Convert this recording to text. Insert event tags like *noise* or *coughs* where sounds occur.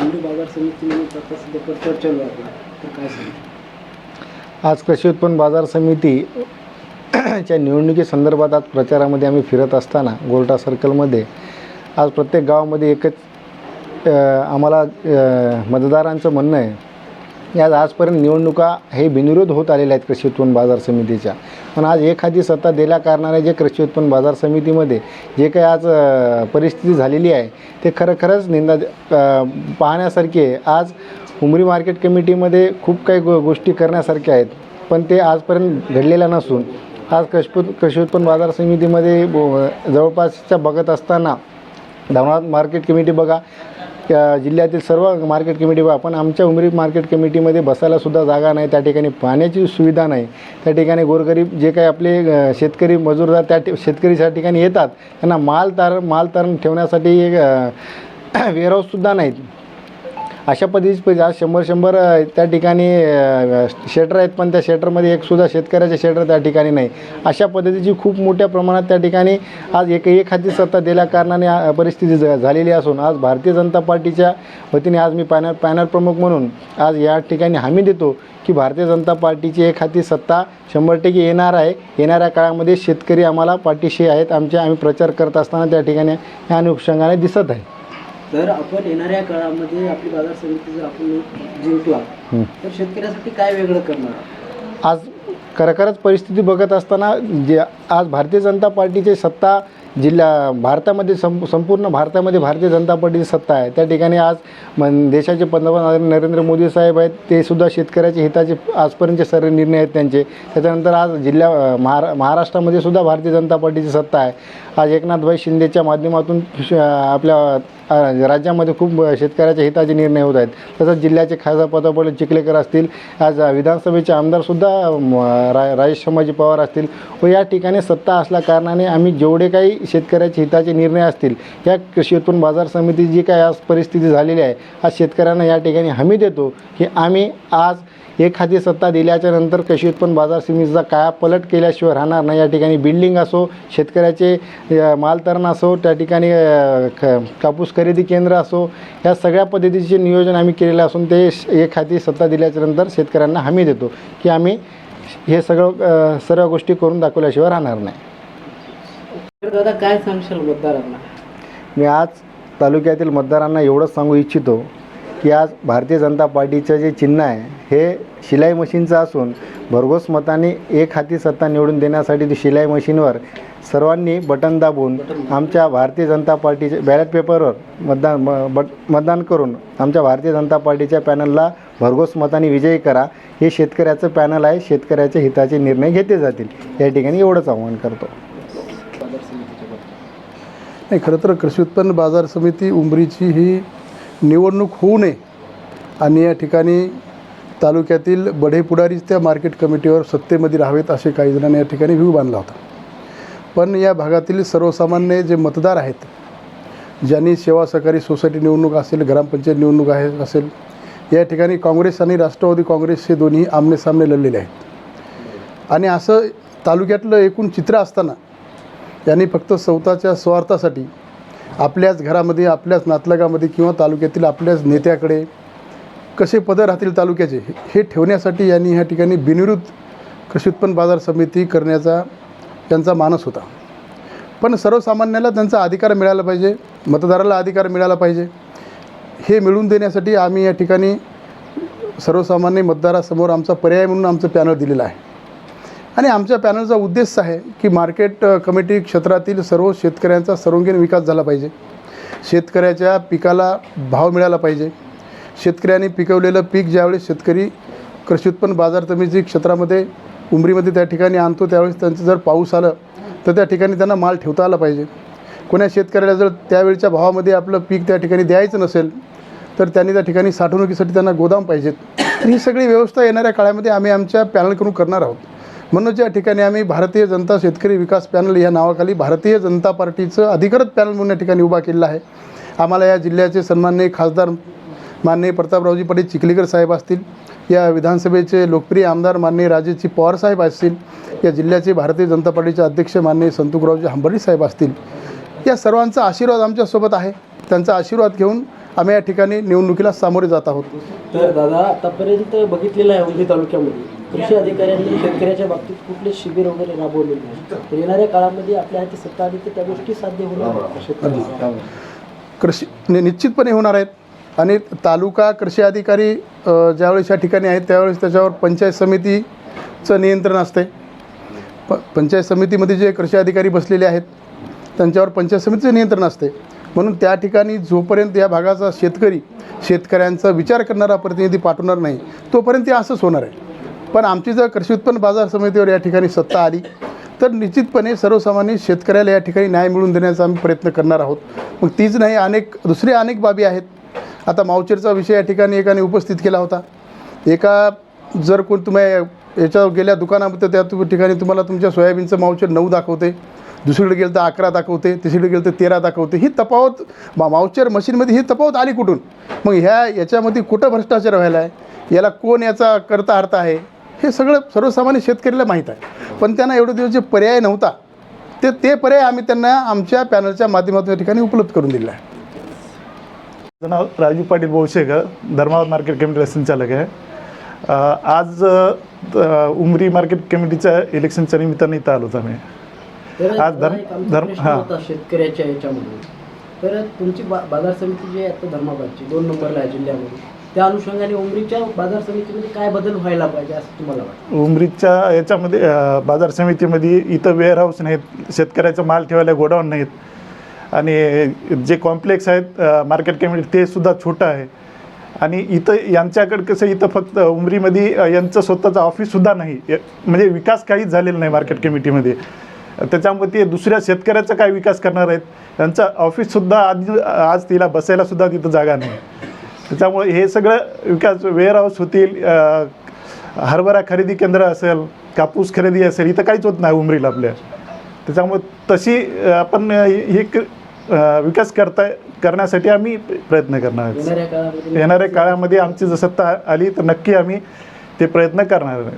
उमरी बाजार समितीमध्ये आता सध्या प्रचार चालू आहे आपला. तर काय आज कृषी उत्पन्न बाजार समिती च्या निवडणुकीसंदर्भात आज प्रचारामध्ये आम्ही फिरत असताना गोल्टा सर्कलमध्ये आज प्रत्येक गावामध्ये एकच आम्हाला मतदारांचं म्हणणं आहे. या आज आजपर्यंत निवडणुका हे बिनविरोध होत आलेल्या आहेत कृषी उत्पन्न बाजार समितीच्या. पण आज एखादी सत्ता दिल्या कारणाने जे कृषी उत्पन्न बाजार समितीमध्ये जे काही आज परिस्थिती झालेली आहे ते खरं खरंच निंदा पाहण्यासारखी आहे. आज उमरी मार्केट कमिटीमध्ये खूप काही गो गोष्टी करण्यासारख्या आहेत पण ते आजपर्यंत घडलेल्या नसून आज कृषी कृषी उत्पन्न बाजार समितीमध्ये ब- जवळपासच्या बघत असताना धावणार मार्केट कमिटी बघा जिल्ह्यातील सर्व मार्केट कमिटी आपण पण आमच्या उमरी मार्केट कमिटीमध्ये बसायलासुद्धा जागा नाही त्या ठिकाणी पाण्याची सुविधा नाही. त्या ठिकाणी गोरगरीब जे काही आपले शेतकरी मजूरदार त्या शेतकरी त्या ठिकाणी येतात. त्यांना माल तार माल तारण ठेवण्यासाठी एक वेअरहाऊससुद्धा *coughs* नाहीत. अशा पद्धतीची परि- आज शंभर शंभर त्या ठिकाणी शेटर आहेत पण त्या शेटरमध्ये एकसुद्धा शेतकऱ्याचे शेटर त्या ठिकाणी नाही. अशा पद्धतीची खूप मोठ्या प्रमाणात त्या ठिकाणी आज एक एक हाती सत्ता दिल्या कारणाने परिस्थिती झालेली असून आज भारतीय जनता पार्टीच्या वतीने आज मी पॅनल पॅनल प्रमुख म्हणून आज या ठिकाणी हमी देतो की भारतीय जनता पार्टीची एक हाती सत्ता शंभर टक्के येणार आहे. येणाऱ्या काळामध्ये शेतकरी आम्हाला पाठीशी आहेत. आमचे आम्ही प्रचार करत असताना त्या ठिकाणी या अनुषंगाने दिसत आहे. तर आपण येणाऱ्या काळामध्ये आपली बाजार समिती जर आपण जिंकला. तर शेतकऱ्यासाठी काय वेगळं करणार? आज खरोखरच परिस्थिती बघत असताना जे आज भारतीय जनता पार्टीची सत्ता जिल्हा भारतामध्ये सं संपूर्ण भारतामध्ये भारतीय जनता पार्टीची सत्ता आहे. त्या ठिकाणी आज मन देशाचे पंतप्रधान नरेंद्र मोदी साहेब आहेत. ते सुद्धा शेतकऱ्याच्या हिताचे आजपर्यंतचे सर्व निर्णय आहेत त्यांचे. त्याच्यानंतर आज जिल्हा महारा महाराष्ट्रामध्ये सुद्धा भारतीय जनता पार्टीची सत्ता आहे. आज एकनाथभाई शिंदेच्या माध्यमातून आपल्या राज्यामध्ये खूप शेतकऱ्याच्या हिताचे निर्णय होत आहेत. तसंच जिल्ह्याचे खासदार प्रतापवाले चिखलेकर असतील. आज विधानसभेचे आमदारसुद्धा रा राजेश शंभाजी पवार असतील. व या ठिकाणी सत्ता असल्या कारणाने आम्ही जेवढे काही शेतकऱ्याचे हिताचे निर्णय असतील या कृषी उत्पन्न बाजार समिती जी काय आज परिस्थिती झालेली आहे आज शेतकऱ्यांना या ठिकाणी हमी देतो की आम्ही आज एखादी सत्ता दिल्याच्या नंतर कृषी उत्पन्न बाजार समितीचा कायापलट केल्याशिवाय राहणार नाही. या ठिकाणी बिल्डिंग असो शेतकऱ्याचे मालतरण असो त्या ठिकाणी ख कापूस खरेदी केंद्र असो या सगळ्या पद्धतीचे नियोजन आम्ही केलेलं असून ते एखादी सत्ता दिल्याच्या नंतर शेतकऱ्यांना हमी देतो की आम्ही हे सगळं सर्व गोष्टी करून दाखवल्याशिवाय राहणार नाही. दादा काय सांगशाल मतदारांना? मी आज तालुक्यातील मतदारांना एवढंच सांगू इच्छितो की आज भारतीय जनता पार्टीचं जे चिन्ह आहे हे शिलाई मशीनचं असून भरघोस मताने एक हाती सत्ता निवडून देण्यासाठी ती शिलाई मशीनवर सर्वांनी बटन दाबून आमच्या भारतीय जनता पार्टीच्या बॅलेट पेपरवर मतदान म- बट मतदान करून आमच्या भारतीय जनता पार्टीच्या पॅनलला भरघोस मताने विजयी करा. हे शेतकऱ्याचं पॅनल आहे शेतकऱ्याच्या हिताचे निर्णय घेतले जातील. या ठिकाणी एवढंच आव्हान करतो. नाही खरं तर कृषी उत्पन्न बाजार समिती उंबरीची ही निवडणूक होऊ नये आणि या ठिकाणी तालुक्यातील बढे पुढारीच त्या मार्केट कमिटीवर सत्तेमध्ये राहावेत असे काही जणांनी या ठिकाणी व्ह्यू बांधला होता. पण या भागातील सर्वसामान्य जे मतदार आहेत ज्यांनी सेवा सहकारी सोसायटी निवडणूक असेल ग्रामपंचायत निवडणूक आहे असेल या ठिकाणी काँग्रेस आणि राष्ट्रवादी काँग्रेस हे दोन्ही आमनेसामने लढलेले आहेत. आणि असं तालुक्यातलं एकूण चित्र असताना यांनी फक्त स्वतःच्या स्वार्थासाठी आपल्याच घरामध्ये आपल्याच नातलगामध्ये किंवा तालुक्यातील आपल्याच नेत्याकडे कसे पद राहतील तालुक्याचे हे- ठेवण्यासाठी यांनी ह्या ठिकाणी बिनविरुद्ध कृषी उत्पन्न बाजार समिती करण्याचा त्यांचा मानस होता. पण सर्वसामान्याला त्यांचा अधिकार मिळाला पाहिजे मतदाराला अधिकार मिळाला पाहिजे. हे मिळवून देण्यासाठी आम्ही या ठिकाणी सर्वसामान्य मतदारासमोर आमचा पर्याय म्हणून आमचं पॅनल दिलेलं आहे. आणि आमच्या पॅनलचा उद्देश आहे की मार्केट कमिटी क्षेत्रातील सर्व शेतकऱ्यांचा सर्वांगीण विकास झाला पाहिजे. शेतकऱ्याच्या पिकाला भाव मिळाला पाहिजे. शेतकऱ्यांनी पिकवलेलं पीक ज्यावेळेस शेतकरी कृषी उत्पन्न बाजार समिती क्षेत्रामध्ये उमरीमध्ये त्या ठिकाणी आणतो त्यावेळेस त्यांचं जर पाऊस आलं तर त्या ठिकाणी त्यांना माल ठेवता आला पाहिजे. कोण्या शेतकऱ्याला जर त्यावेळच्या भावामध्ये आपलं पीक त्या ठिकाणी द्यायचं नसेल तर त्यांनी त्या ठिकाणी साठवणुकीसाठी त्यांना गोदाम पाहिजेत. तर ही सगळी व्यवस्था येणाऱ्या काळामध्ये आम्ही आमच्या पॅनलकडून करणार आहोत. म्हणूनच या ठिकाणी आम्ही भारतीय जनता शेतकरी विकास पॅनल या नावाखाली भारतीय जनता पार्टीचं अधिकृत पॅनल म्हणून या ठिकाणी उभा केलेला आहे. आम्हाला या जिल्ह्याचे सन्माननीय खासदार माननीय प्रतापरावजी पाटील चिखलीकर साहेब असतील या विधानसभेचे लोकप्रिय आमदार माननीय राजेची पवार साहेब असतील या जिल्ह्याचे भारतीय जनता पार्टीचे अध्यक्ष माननीय संतुकरावजी हंबर्डी साहेब असतील या सर्वांचा आशीर्वाद आमच्यासोबत आहे. त्यांचा आशीर्वाद घेऊन आम्ही या ठिकाणी निवडणुकीला सामोरे जात आहोत. तर दादा आतापर्यंत बघितलेलं आहे उमरी तालुक्यामध्ये. कृषी अधिकाऱ्यांनी शेतकऱ्याच्या बाबतीत कुठले शिबिर वगैरे राबवलेले नाही. तर येणाऱ्या काळामध्ये आपल्या हाती सत्ता आली तर त्या गोष्टी साध्य होणार कृषी म्हणजे निश्चितपणे होणार आहेत. आणि तालुका कृषी अधिकारी ज्यावेळेस या ठिकाणी आहेत त्यावेळेस त्याच्यावर पंचायत समितीचं नियंत्रण असते. प पंचायत समितीमध्ये जे कृषी अधिकारी बसलेले आहेत त्यांच्यावर पंचायत समितीचं नियंत्रण असते. म्हणून त्या ठिकाणी जोपर्यंत या भागाचा शेतकरी शेतकऱ्यांचा विचार करणारा प्रतिनिधी पाठवणार नाही तोपर्यंत ते असंच होणार आहे. पण आमची जर कृषी उत्पन्न बाजार समितीवर या ठिकाणी सत्ता आली तर निश्चितपणे सर्वसामान्य शेतकऱ्याला या ठिकाणी न्याय मिळवून देण्याचा आम्ही प्रयत्न करणार आहोत. मग तीच नाही अनेक दुसरे अनेक बाबी आहेत. आता मावचेरचा विषय या ठिकाणी एकाने उपस्थित केला होता. एका जर कोण तुम्ही याच्या गेल्या दुकानामध्ये त्या ठिकाणी तुम्हाला तुमच्या सोयाबीनचं मावचेर नऊ दाखवते दुसरीकडे गेलं तर अकरा दाखवते तिसरीकडे गेलं तर तेरा दाखवते. ही तफावत मा मावचर मशीनमध्ये ही तफावत आली कुठून? मग ह्या याच्यामध्ये कुठं भ्रष्टाचार व्हायला आहे? याला कोण याचा करता अर्थ आहे? हे सगळं सर्वसामान्य शेतकऱ्याला माहीत आहे. पण त्यांना एवढे दिवस जे पर्याय नव्हता ते ते पर्याय आम्ही त्यांना आमच्या पॅनलच्या माध्यमातून या ठिकाणी उपलब्ध करून दिलेला आहे. माझं नाव राजू पाटील बोवशेकर धर्मावत मार्केट कमिटीला संचालक आहे. आज उमरी मार्केट कमिटीच्या इलेक्शनच्या निमित्ताने इथं आलो होतो आम्ही. आज धर्म- धर्म- हां. शेतकऱ्याच्या याच्यामध्ये तर तुमची बा बाजार समिती जी आहे आता धर्माबादची दोन नंबरला आहे जिल्ह्यामध्ये त्या अनुषंगाने उमरीच्या बाजार समितीमध्ये काय बदल व्हायला पाहिजे असं तुम्हाला वाटतं? उमरीच्या याच्यामध्ये बाजार समितीमध्ये इथं वेअरहाऊस नाहीत शेतकऱ्याचा माल ठेवायला गोडाऊन नाहीत. आणि जे कॉम्प्लेक्स आहेत मार्केट कमिटी ते सुद्धा छोटं आहे. आणि इथं यांच्याकडे कसं इथं फक्त उमरीमध्ये यांचं स्वतःचं ऑफिससुद्धा नाही. म्हणजे विकास काहीच झालेला नाही मार्केट कमिटीमध्ये त्याच्यामुळे ते दुसऱ्या शेतकऱ्याचा काय विकास करणार आहेत? त्यांचं ऑफिससुद्धा आज आज तिला बसायलासुद्धा तिथं जागा नाही. त्याच्यामुळे हे सगळं विकास वेअरहाऊस होतील हरभरा खरेदी केंद्र असेल कापूस खरेदी असेल इथं काहीच होत नाही उमरीला आपल्या. त्याच्यामुळे तशी आपण हे क- विकास करता करण्यासाठी आम्ही प्रयत्न करणार आहोत. येणाऱ्या काळामध्ये आमची जसत्ता आली तर नक्की आम्ही ते प्रयत्न करणार आहोत.